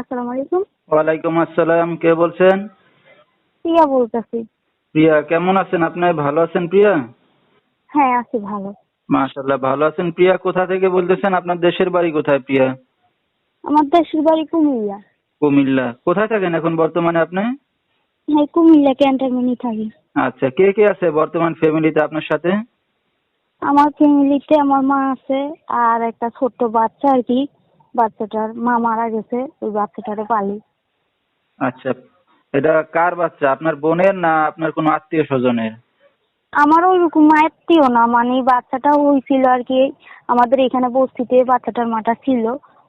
আসসালামু আলাইকুম। ওয়ালাইকুম আসসালাম কে বলছেন? প্রিয়া বলতেছি। প্রিয়া কেমন আছেন আপনি? ভালো আছেন প্রিয়া? হ্যাঁ আছি ভালো। মাশাল্লাহ ভালো আছেন প্রিয়া? কোথা থেকে বলতেছেন? আপনার দেশের বাড়ি কোথায় প্রিয়া? আমার দেশের বাড়ি কুমিল্লা। কুমিল্লা। কোথায় থাকেন এখন বর্তমানে আপনি? হ্যাঁ কুমিল্লা ক্যান্টনমেন্টে থাকি। আচ্ছা কে কে আছে বর্তমান ফ্যামিলিতে আপনার সাথে? আমার ফ্যামিলিতে আমার মা আছে আর একটা ছোট্ট বাচ্চা আর কি। বাচ্চাটার মা মারা গেছে ওই বাচ্চাটারে পালি। আচ্ছা এটা কার বাচ্চা? আপনার বোনের না আপনার কোনো আত্মীয় স্বজনের? আমার ওইরকম আত্মীয় না মানে বাচ্চাটা ওই ছিল আর কি আমাদের এখানে বস্তিতে বাচ্চাটার মাটা ছিল।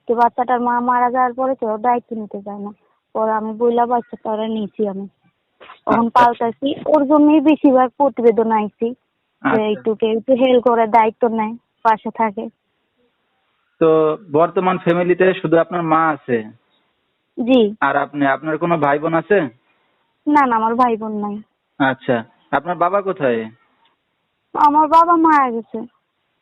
তো বাচ্চাটার মা মারা যাওয়ার পরে কেউ দায়িত্ব নিতে চায় না। পরে আমি বইলা বাচ্চাটা নিয়েছি আমি। তখন আচ্ছা। পাল্টাইছি ওর জন্যই বেশিরভাগ প্রতিবেদন আইছি। যে আচ্ছা। একটু কেউ একটু হেল্প করে দায়িত্ব নেয় পাশে থাকে। তো বর্তমান ফ্যামিলিতে শুধু আপনার মা আছে? জি। আর আপনি আপনার কোনো ভাই বোন আছে? না না আমার ভাই বোন নাই। আচ্ছা আপনার বাবা কোথায়? আমার বাবা মারা গেছে।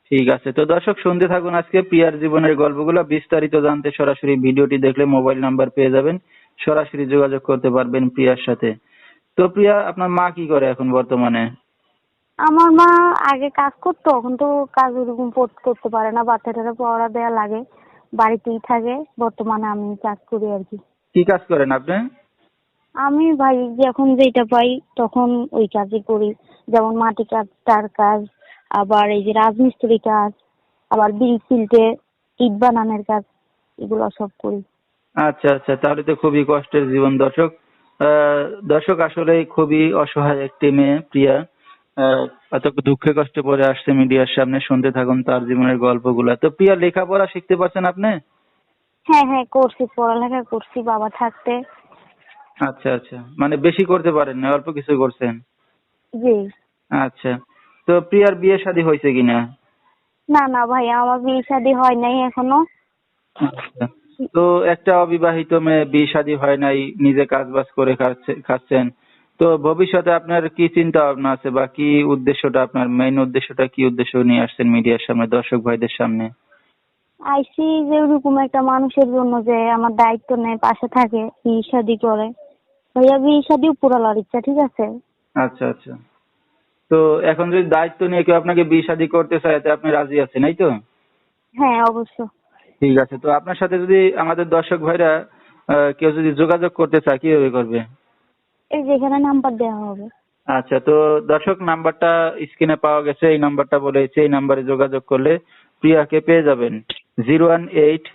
ঠিক আছে তো দর্শক শুনতে থাকুন আজকে প্রিয়ার জীবনের গল্পগুলো। বিস্তারিত জানতে সরাসরি ভিডিওটি দেখলে মোবাইল নাম্বার পেয়ে যাবেন। সরাসরি যোগাযোগ করতে পারবেন প্রিয়ার সাথে। তো প্রিয়া আপনার মা কি করে এখন বর্তমানে? আমার মা আগে কাজ করতো এখন তো কাজ ওরকম করতে পারে না বাচ্চাটারে পড়া দেওয়া লাগে বাড়িতেই থাকে বর্তমানে আমি কাজ করি আর কি। কি কাজ করেন আপনি? আমি ভাই যখন যেটা পাই তখন ওই কাজই করি। যেমন মাটি কাজ তার কাজ আবার এই যে রাজমিস্ত্রি কাজ আবার বিল ফিল্টে ইট বানানোর কাজ এগুলো সব করি। আচ্ছা আচ্ছা তাহলে তো খুবই কষ্টের জীবন। দর্শক দর্শক আসলে খুবই অসহায় একটি মেয়ে প্রিয়া। এত দুঃখে কষ্টে পড়ে আসছে মিডিয়ার সামনে শুনতে থাকুন তার জীবনের গল্পগুলা। তো প্রিয়া লেখাপড়া শিখতে পারছেন আপনি? হ্যাঁ হ্যাঁ করছি পড়ালেখা করছি বাবা থাকতে। আচ্ছা আচ্ছা মানে বেশি করতে পারেন না অল্প কিছু করছেন? জি। আচ্ছা তো প্রিয়ার বিয়ে শাদী হয়েছে কিনা? না না ভাই আমার বিয়ে শাদী হয় নাই এখনও। আচ্ছা। তো একটা অবিবাহিত মেয়ে বিয়ে শাদী হয় নাই নিজে কাজ বাজ করে খাচ্ছে খাচ্ছেন। তো ভবিষ্যতে আপনার কি চিন্তা ভাবনা আছে বা কি উদ্দেশ্যটা আপনার মেইন উদ্দেশ্যটা কি উদ্দেশ্য নিয়ে আসছেন মিডিয়ার সামনে দর্শক ভাইদের সামনে? আইসি যে ওরকম একটা মানুষের জন্য যে আমার দায়িত্ব নেয় পাশে থাকে বিয়ে শাদী করে। ভাইয়া বিয়ে শাদী পুরালার ইচ্ছা ঠিক আছে? আচ্ছা আচ্ছা। তো এখন যদি দায়িত্ব নিয়ে কেউ আপনাকে বিয়ে শাদী করতে চায় তাতে আপনি রাজি আছেন এই তো? হ্যাঁ অবশ্য ঠিক আছে তো আপনার সাথে যদি আমাদের দর্শক ভাইরা কেউ যদি যোগাযোগ করতে চায় কীভাবে করবে? এই যেখানে নাম্বার দেওয়া হবে। আচ্ছা তো দর্শক নাম্বারটা স্ক্রিনে পাওয়া গেছে এই নাম্বারটা বলেছে এই নাম্বারে যোগাযোগ করলে প্রিয়াকে পেয়ে যাবেন। Zero one eight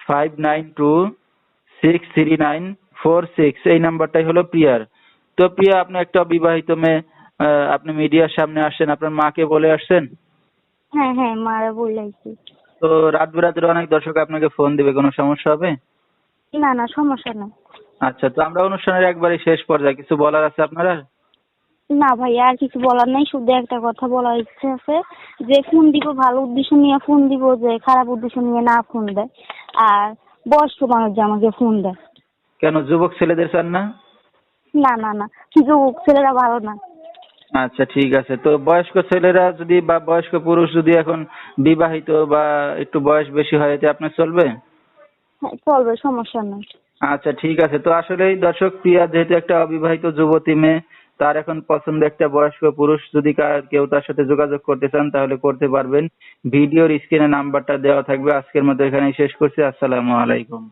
five nine two six three nine four six এই নাম্বারটাই হলো প্রিয়ার। তো প্রিয়া আপনি একটা বিবাহিত মেয়ে আপনি মিডিয়ার সামনে আসছেন আপনার মাকে বলে আসছেন? হ্যাঁ হ্যাঁ মারা বললাইছি তো রাত বিরাতের অনেক দর্শক আপনাকে ফোন দিবে কোনো সমস্যা হবে? না না সমস্যা নেই। আচ্ছা তো আমরা অনুষ্ঠানের একবারে শেষ পর্যায়ে কিছু বলার আছে আপনারা? না ভাই আর কিছু বলার নাই শুধু একটা কথা বলার ইচ্ছে আছে যে ফোন দিব ভালো উদ্দেশ্য নিয়ে ফোন দিব যে খারাপ উদ্দেশ্য নিয়ে না ফোন দেয়। আর বয়স্ক মানুষ যে আমাকে ফোন দেয়। কেন যুবক ছেলেদের চান না? না না না যুবক ছেলেরা ভালো না। আচ্ছা ঠিক আছে। তো বয়স্ক ছেলেরা যদি বা বয়স্ক পুরুষ যদি এখন বিবাহিত বা একটু বয়স বেশি হয় এতে আপনার চলবে? হ্যাঁ চলবে সমস্যা নেই। আচ্ছা ঠিক আছে। তো আসলেই দর্শক, প্রিয়া যেহেতু একটা অবিবাহিত যুবতী মেয়ে, তার এখন পছন্দ একটা বয়স্ক পুরুষ যদি কেউ তার সাথে যোগাযোগ করতে চান, তাহলে করতে পারবেন। ভিডিওর স্ক্রিনে নাম্বারটা দেওয়া থাকবে। আজকের মতো এখানেই শেষ করছি। আসসালামু আলাইকুম।